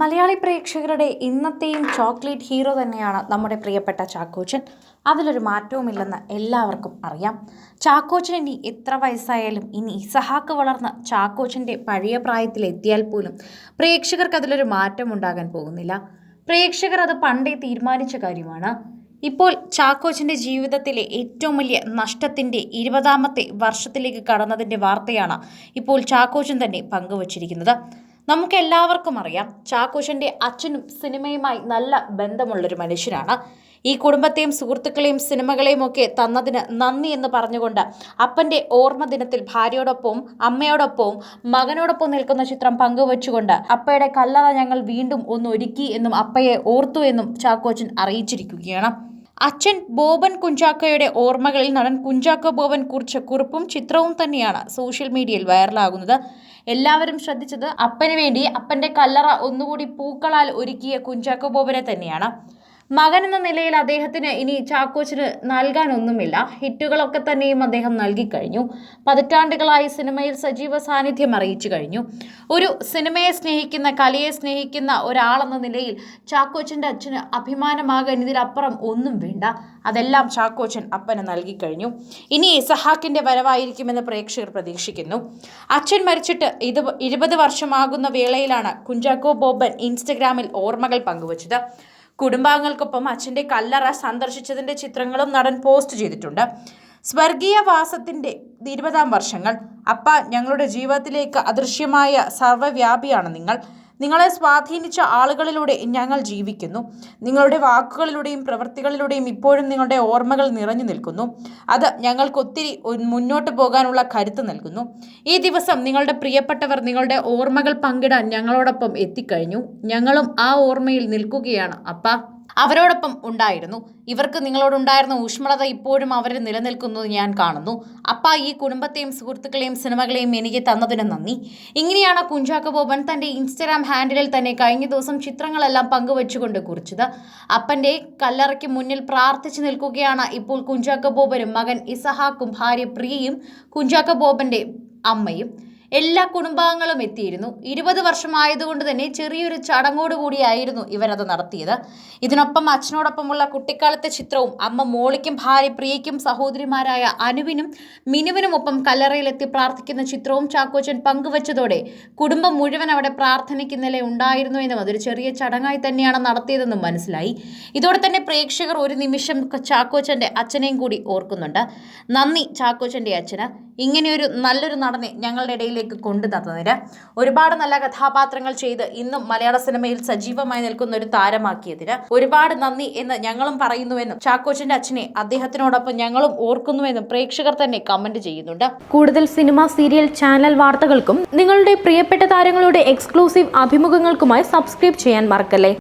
മലയാളി പ്രേക്ഷകരുടെ ഇന്നത്തെയും chocolate hero തന്നെയാണ് നമ്മുടെ പ്രിയപ്പെട്ട ചാക്കോച്ചൻ. അതിലൊരു മാറ്റവുമില്ലെന്ന് എല്ലാവർക്കും അറിയാം. ചാക്കോച്ചൻ ഇനി എത്ര വയസ്സായാലും ഇനി ഇസഹാക്ക് വളർന്ന ചാക്കോച്ചന്റെ പഴയ പ്രായത്തിലെത്തിയാൽ പോലും പ്രേക്ഷകർക്ക് അതിലൊരു മാറ്റം ഉണ്ടാകാൻ പോകുന്നില്ല. പ്രേക്ഷകർ അത് പണ്ടേ തീരുമാനിച്ച കാര്യമാണ്. ഇപ്പോൾ ചാക്കോച്ചന്റെ ജീവിതത്തിലെ ഏറ്റവും വലിയ നഷ്ടത്തിന്റെ ഇരുപതാമത്തെ വർഷത്തിലേക്ക് കടന്നതിന്റെ വാർത്തയാണ് ഇപ്പോൾ ചാക്കോച്ചൻ തന്നെ പങ്കുവച്ചിരിക്കുന്നത്. നമുക്ക് എല്ലാവർക്കും അറിയാം ചാക്കോശന്റെ അച്ഛനും സിനിമയുമായി നല്ല ബന്ധമുള്ളൊരു മനുഷ്യനാണ്. ഈ കുടുംബത്തെയും സുഹൃത്തുക്കളെയും സിനിമകളെയും ഒക്കെ തന്നതിന് നന്ദി എന്ന് പറഞ്ഞുകൊണ്ട് അപ്പന്റെ ഓർമ്മ ദിനത്തിൽ ഭാര്യയോടൊപ്പവും അമ്മയോടൊപ്പവും മകനോടൊപ്പം നിൽക്കുന്ന ചിത്രം പങ്കുവച്ചുകൊണ്ട് അപ്പയുടെ കല്ലറ ഞങ്ങൾ വീണ്ടും ഒന്ന് ഒരുക്കി എന്നും അപ്പയെ ഓർത്തു എന്നും ചാക്കോച്ചൻ അറിയിച്ചിരിക്കുകയാണ്. അച്ഛൻ ബോബൻ കുഞ്ചാക്കോയുടെ ഓർമ്മകളിൽ നടൻ കുഞ്ചാക്കോ ബോബൻ കുറിച്ച കുറിപ്പും ചിത്രവും തന്നെയാണ് സോഷ്യൽ മീഡിയയിൽ വൈറലാകുന്നത്. എല്ലാവരും ശ്രദ്ധിച്ചത് അപ്പന് വേണ്ടി അപ്പന്റെ കല്ലറ ഒന്നുകൂടി പൂക്കളാൽ ഒരുക്കിയ കുഞ്ചാക്കോ ബോബനെ തന്നെയാണ്. മകൻ എന്ന നിലയിൽ അദ്ദേഹത്തിന് ഇനി ചാക്കോച്ചിന് നൽകാനൊന്നുമില്ല. ഹിറ്റുകളൊക്കെ തന്നെയും അദ്ദേഹം നൽകിക്കഴിഞ്ഞു. പതിറ്റാണ്ടുകളായി സിനിമയിൽ സജീവ സാന്നിധ്യം അറിയിച്ചു കഴിഞ്ഞു. ഒരു സിനിമയെ സ്നേഹിക്കുന്ന കലയെ സ്നേഹിക്കുന്ന ഒരാളെന്ന നിലയിൽ ചാക്കോച്ചന്റെ അച്ഛന് അഭിമാനമാകാൻ ഇതിലപ്പുറം ഒന്നും വേണ്ട. അതെല്ലാം ചാക്കോച്ചൻ അപ്പന് നൽകിക്കഴിഞ്ഞു. ഇനി സഹാക്കിന്റെ വരവായിരിക്കുമെന്ന് പ്രേക്ഷകർ പ്രതീക്ഷിക്കുന്നു. അച്ഛൻ മരിച്ചിട്ട് ഇത് ഇരുപത് വർഷമാകുന്ന വേളയിലാണ് കുഞ്ചാക്കോ ബോബൻ ഇൻസ്റ്റഗ്രാമിൽ ഓർമ്മകൾ പങ്കുവച്ചത്. കുടുംബാംഗങ്ങൾക്കൊപ്പം അച്ഛന്റെ കല്ലറ സന്ദർശിച്ചതിന്റെ ചിത്രങ്ങളും നടൻ പോസ്റ്റ് ചെയ്തിട്ടുണ്ട്. സ്വർഗീയ വാസത്തിന്റെ ഇരുപതാം വർഷങ്ങൾ. അപ്പ ഞങ്ങളുടെ ജീവിതത്തിലേക്ക് അദൃശ്യമായ സർവവ്യാപിയാണ് നിങ്ങൾ. നിങ്ങളെ സ്വാധീനിച്ച ആളുകളിലൂടെ ഞങ്ങൾ ജീവിക്കുന്നു. നിങ്ങളുടെ വാക്കുകളിലൂടെയും പ്രവൃത്തികളിലൂടെയും ഇപ്പോഴും നിങ്ങളുടെ ഓർമ്മകൾ നിറഞ്ഞു നിൽക്കുന്നു. അത് ഞങ്ങൾക്ക് ഒത്തിരി മുന്നോട്ട് പോകാനുള്ള കരുത്ത് നൽകുന്നു. ഈ ദിവസം നിങ്ങളുടെ പ്രിയപ്പെട്ടവർ നിങ്ങളുടെ ഓർമ്മകൾ പങ്കിടാൻ ഞങ്ങളോടൊപ്പം എത്തിക്കഴിഞ്ഞു. ഞങ്ങളും ആ ഓർമ്മയിൽ നിൽക്കുകയാണ്. അപ്പ അവരോടൊപ്പം ഉണ്ടായിരുന്നു. ഇവർക്ക് നിങ്ങളോടുണ്ടായിരുന്ന ഊഷ്മളത ഇപ്പോഴും അവരിൽ നിലനിൽക്കുന്നത് ഞാൻ കാണുന്നു. അപ്പ ഈ കുടുംബത്തെയും സുഹൃത്തുക്കളെയും സിനിമകളെയും എനിക്ക് തന്നതിന് നന്ദി. ഇങ്ങനെയാണ് കുഞ്ചാക്കോ ബോബൻ തന്റെ ഇൻസ്റ്റഗ്രാം ഹാൻഡിലിൽ തന്നെ കഴിഞ്ഞ ദിവസം ചിത്രങ്ങളെല്ലാം പങ്കുവച്ചുകൊണ്ട് കുറിച്ചത്. അപ്പന്റെ കല്ലറയ്ക്ക് മുന്നിൽ പ്രാർത്ഥിച്ചു നിൽക്കുകയാണ് ഇപ്പോൾ കുഞ്ചാക്കോ ബോബനും മകൻ ഇസഹാക്കും ഭാര്യ പ്രിയയും കുഞ്ചാക്കോ ബോബന്റെ അമ്മയും. എല്ലാ കുടുംബാംഗങ്ങളും എത്തിയിരുന്നു. ഇരുപത് വർഷമായതുകൊണ്ട് തന്നെ ചെറിയൊരു ചടങ്ങോടുകൂടിയായിരുന്നു ഇവരത് നടത്തിയത്. ഇതിനൊപ്പം അച്ഛനോടൊപ്പമുള്ള കുട്ടിക്കാലത്തെ ചിത്രവും അമ്മ മോളിക്കും ഭാര്യ പ്രിയയ്ക്കും സഹോദരിമാരായ അനുവിനും മിനുവിനും മിനുവിനുമൊപ്പം കല്ലറയിലെത്തി പ്രാർത്ഥിക്കുന്ന ചിത്രവും ചാക്കോച്ചൻ പങ്കുവച്ചതോടെ കുടുംബം മുഴുവൻ അവിടെ പ്രാർത്ഥനയ്ക്ക് ഇന്നലെ ഉണ്ടായിരുന്നു എന്നും അതൊരു ചെറിയ ചടങ്ങായി തന്നെയാണ് നടത്തിയതെന്നും മനസ്സിലായി. ഇതോടെ തന്നെ പ്രേക്ഷകർ ഒരു നിമിഷം ചാക്കോച്ചന്റെ അച്ഛനെയും കൂടി ഓർക്കുന്നുണ്ട്. നന്ദി ചാക്കോച്ചന്റെ അച്ഛന്. ഇങ്ങനെയൊരു നല്ലൊരു നടനെ ഞങ്ങളുടെ ഇടയിലേക്ക് കൊണ്ടു തന്നതിന്. ഒരുപാട് നല്ല കഥാപാത്രങ്ങൾ ചെയ്ത് ഇന്നും മലയാള സിനിമയിൽ സജീവമായി നിൽക്കുന്ന ഒരു താരമാക്കിയതിന് ഒരുപാട് നന്ദി എന്ന് ഞങ്ങളും പറയുന്നുവെന്നും ചാക്കോച്ചന്റെ അച്ഛനെ അദ്ദേഹത്തിനോടൊപ്പം ഞങ്ങളും ഓർക്കുന്നുവെന്നും പ്രേക്ഷകർ തന്നെ കമന്റ് ചെയ്യുന്നുണ്ട്. കൂടുതൽ സിനിമ സീരിയൽ ചാനൽ വാർത്തകൾക്കും നിങ്ങളുടെ പ്രിയപ്പെട്ട താരങ്ങളുടെ എക്സ്ക്ലൂസീവ് അഭിമുഖങ്ങൾക്കുമായി സബ്സ്ക്രൈബ് ചെയ്യാൻ മറക്കല്ലേ?